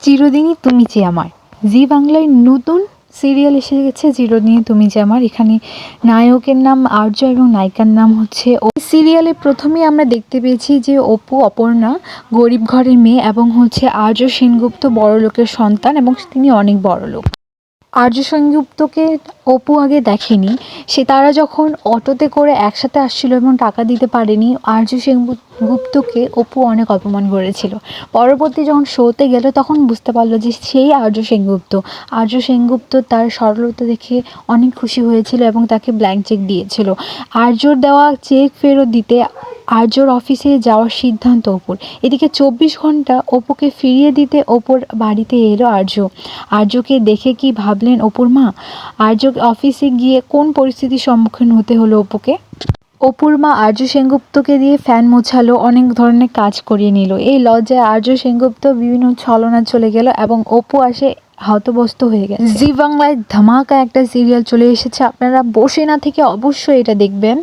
চিরদিনই তুমি যে আমার। জি বাংলায় নতুন সিরিয়াল এসে গেছে, চিরদিনই তুমি যে আমার। এখানে নায়কের নাম আর্য এবং নায়িকার নাম হচ্ছে ও। সিরিয়ালে প্রথমেই আমরা দেখতে পেয়েছি যে অপু, অপর্ণা গরিব ঘরের মেয়ে এবং হচ্ছে আর্য সেনগুপ্ত বড়লোকের সন্তান এবং তিনি অনেক বড় লোক আর্য সেনগুপ্তকে অপু আগে দেখেনি, সে তারা যখন অটোতে করে একসাথে আসছিল এবং টাকা দিতে পারেনি, আর্য সেনগুপ্তকে অপু অনেক অপমান করেছিল। পরবর্তী যখন শোতে গেল, তখন বুঝতে পারল যে সেই আর্য সেনগুপ্ত। আর্য সেনগুপ্ত তার সরলতা দেখে অনেক খুশি হয়েছিল এবং তাকে ব্ল্যাঙ্ক চেক দিয়েছিল। আর্যর দেওয়া চেক ফেরত দিতে আর্যর অফিসে যাওয়ার সিদ্ধান্ত অপুর এদিকে চব্বিশ ঘণ্টা অপুকে ফিরিয়ে দিতে অপুর বাড়িতে এলো আর্য। আর্যকে দেখে কি ভাবলেন অপুর মা? আর্য অফিসে গিয়ে কোন পরিস্থিতির সম্মুখীন হতে হলো অপুকে অপুর মা আর্য সেনগুপ্তকে দিয়ে ফ্যান মোছালো, অনেক ধরনের কাজ করিয়ে নিল। এই লজ্জায় আর্য সেনগুপ্ত বিভিন্ন ছলনা চলে গেল এবং অপু আসে হতবস্ত হয়ে গেছে। জি বাংলায় ধামাকা একটা সিরিয়াল চলে এসেছে। আপনারা বসে না থেকে অবশ্যই এটা দেখবেন।